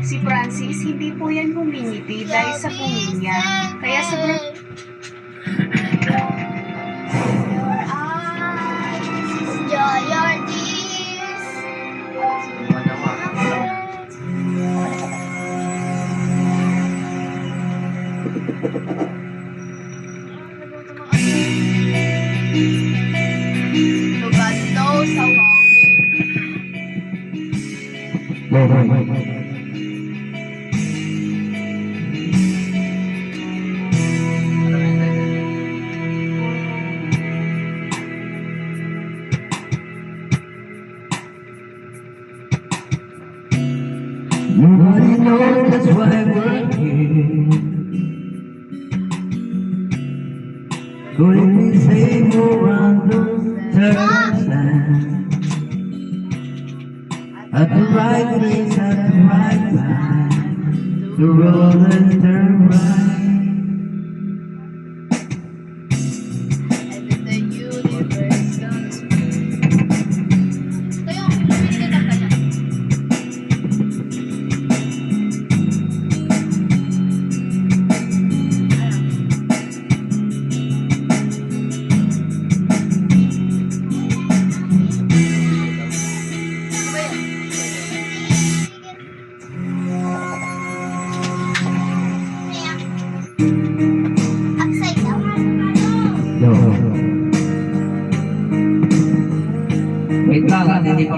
Si Francis, hindi po yan humingiti dahil sa puminya. Kaya sobrang bye bye. You already know that's same old those turns. At the right place, at the right time. The rollers turn right.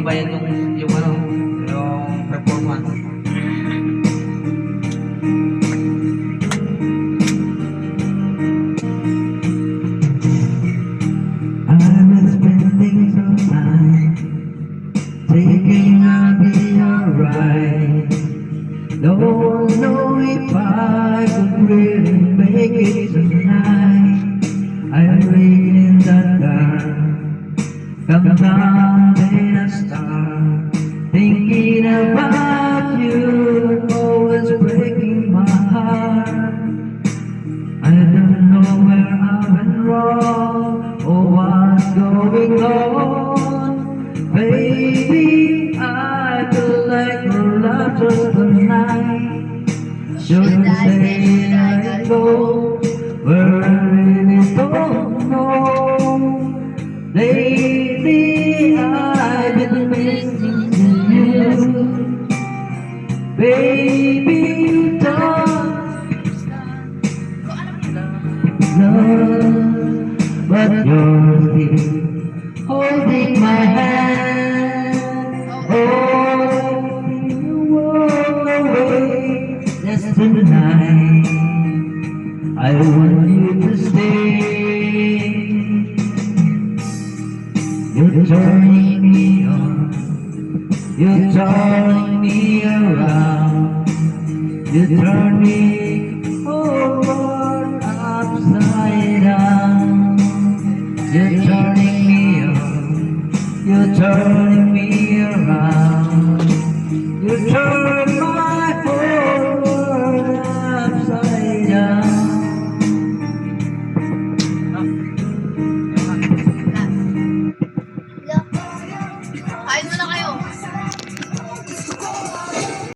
tambayan yung yung ano, yung performance. Thinking I'll be alright. No Lately, I've been missing you. Baby, you don't love, but you're still holding my hand. Oh, you walk away just tonight. I want you to stay. Turning me on. You're turning me around. You turn me